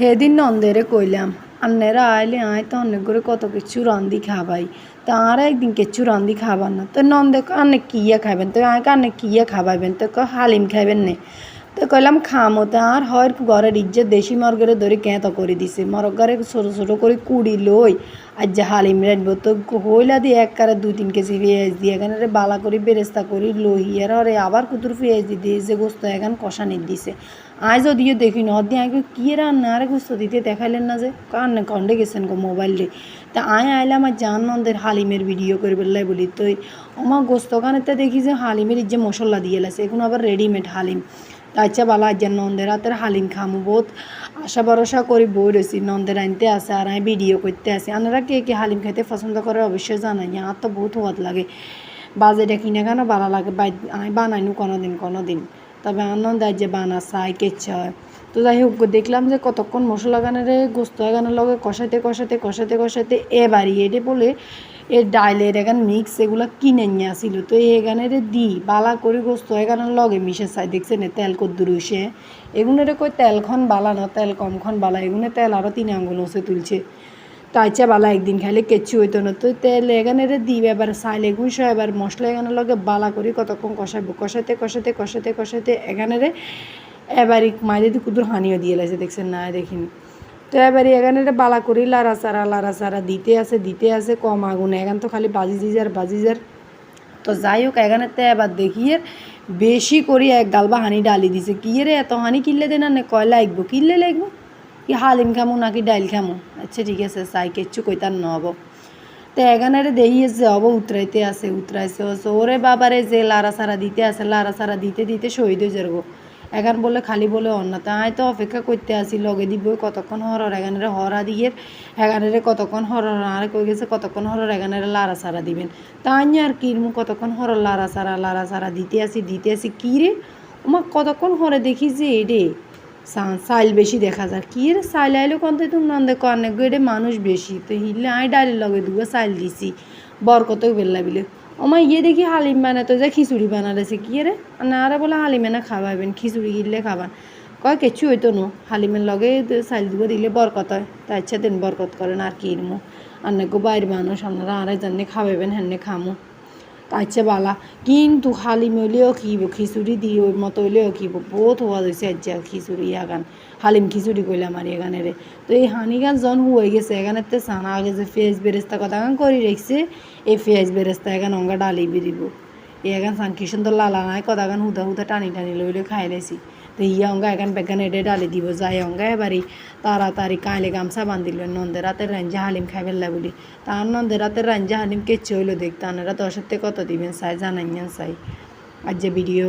সেদিন নন্দেরে কইলাম আন্নেরা আইলে আয় তো অনেক করে কত কিছু রান্ধি খাবাই তা আর একদিন কিছু রান্ধি খাবার না তো নন্দে আন্নে কিয়া খাবেন তো আয় আন্নে কিয়া খাবাইবেন তো হালিম খাইবেন নে তো কইলাম, খামো তো, আর হয় ঘরের ইজ্জত দেশি মর্গরে ধরে কেঁত করে দিছে। মরগারে ছোট ছোট করে কুড়ি লই। আর যে হালিম রাখব তো হইলা দিয়ে এক কারে দুই তিন কেজি পেঁয়াজ দিয়ে এখানে রে বালা করে বেরেস্তা করি লহিয়ার হরে আবার কুতুর পেঁয়াজ দিয়ে দিয়ে যে গোস্ত এখান কষানি দিছে। আয় যদিও দেখি না দিয়ে আগে কি রান্না, আরে গোস্ত দিতে দেখাইলেন না যে। কান কন্ডে গেছেন গো মোবাইলে তা আয়, আইলাম আর জান নন্দের হালিমের ভিডিও করে বেলাই বলি তো আমার গোস্ত কানেতে দেখি যে হালিমের যে মশলা দিয়ে লাগছে এখন আবার রেডিমেড হালিম। তাইছা বালা যে নন্দের হাতের হালিম খামু বহুত আশা ভরসা করি বই রয়েছি নন্দের আনতে আসে আর আমি ভিডিও করতে আসি আপনারা কে কে হালিম খেতে পছন্দ করে অবশ্যই জানাই। আর তো বহুত হওয়াত লাগে। বাজেটা কিনে কেন ভালো লাগে। আমি বানাইনু কোনো দিন কোনো দিন তবে আনন্দ যে বানা, চাই কেচ্ছা হয়। তো যাই হোক দেখলাম যে কতক্ষণ মশলা গানের গোস্ত গানের লগে কষাইতে কষাইতে কষাইতে কষাইতে এবারই এটা বলে এর ডাইলের এখান মিক্স এগুলো কিনে নিয়ে আসিল। তো এখানের দি, বালা করে গোস্ত এখানের লগে মিশে চাই দেখছে না তেল কদ্দুর হইছে। এগুলোরে কই তেলখন বালা না, তেল কমখন বালা এগুলো তেল আরও তিন আঙ্গুল ওসে তুলছে। তাইচা বালা একদিন খাইলে কেচ্ছু হইতো না। তো তেল এখানে রে দিবে এবার সাইলে গুঁস এবার মশলা এখানে লগে বালা করি কতক্ষণ কষাইবো? কষাইতে কষাইতে কষাইতে কষাইতে এখানে এবারই মাঝে দিয়ে কুদুর হানিও দিয়ে লাগছে দেখছেন না? দেখিনি। তো এবারে এখানে বালা করি, লারা সারা লারা সারা, দিতে আছে দিতে আছে, কম আগুন। এখান তো খালি বাজি জিজার বাজি যার তো যাই হোক, এখানে তো এবার দেখিয়ে বেশি করি এক গালবা হানি ডালি দিছে। কি রে, এত হানি কিনলে দে না? কয়, লাগবো? কিনলে লাগবো? কি হালিম খামো নাকি ডাইল খামো? আচ্ছা ঠিক আছে, চাই, কিচ্ছু কইতার নহব তো এখানে দেখিয়েছে হব উতরাইতে আছে, উতরাইছে ওরে বাবারে যে লারা সারা দিতে আছে, লারা সারা দিতে দিতে শহীদ হয়ে যাব। এখন বলে খালি বলে অন্য তাই তো অপেক্ষা করতে আসি, লগে দিব কতক্ষণ হরর এখানে হরা দিয়ে এখানে কতক্ষণ হরর আর কই গেছে কতক্ষণ হরর এখানে লারা সারা দিবেন। তাই আর কি কতক্ষণ হরর লারা সারা লারা সারা দিতে আসি দিতে আসি কী রে? আমার কতক্ষণ হরে দেখি যে এডে? সাইল বেশি দেখা যায়। কি রে সাইল আইলো কন্তে তুমি নন দেখো অনেক এডে মানুষ বেশি। তো হিলে আই ডালি লগে দুগো সাইল দিছি। বরকত বেল্লা বিলে। আমার ইয়ে দেখি হালিম বানাতো যে খিচুড়ি বানালেছে, কি রে? না আরে বলে হালিমে না খাওয়াবেন, খিচুড়ি গিললে খাবান কয় কিছু হইতো নো? হালিমের লগে চাইল দিব দিলে বরকত হয়। তাই ইচ্ছা দিন বরকত করেন, আর কি ইরমো। আর নাকো বাইর মানুষ, আপনারা আরে জানে খাওয়াবেন হেনে খামো। তাইছে বালা কিন্তু হালিম হইলেও কিব খিচুড়ি দিয়ে ওই মতো হইলেও কিব বহুত হওয়া হয়েছে আজ্জা খিচুড়ি আগান হালিম খিচুড়ি কইলাম আর এখানে রে তো এই হানিগান জন হয়ে গেছে এখানে তো সানা আগে যে ফেস বেরেস্তা কথা করে রেখছে এই ফেস বেরেস্তা এখানে অঙ্গা ডালি বেরিব এগান সান কি সুন্দর লালা নাই কথা গান হুদা হুদা টানি টানি লইলে খাই লাইছি তো অঙ্গা এখান বেগান এডে ডালি দিব যাই অঙ্গা তারা তাড়াতাড়ি কাইলে গামছা বান্ধিল নন্দে রাতের রাঞ্জা হালিম খাই ফেললা বলি তার নন্দে রাতের রাঞ্জা হালিম কেচ্ছে হইল দেখ তানারা দশের থেকে কত দিবেন সাই জানাইন সাই আর যে ভিডিও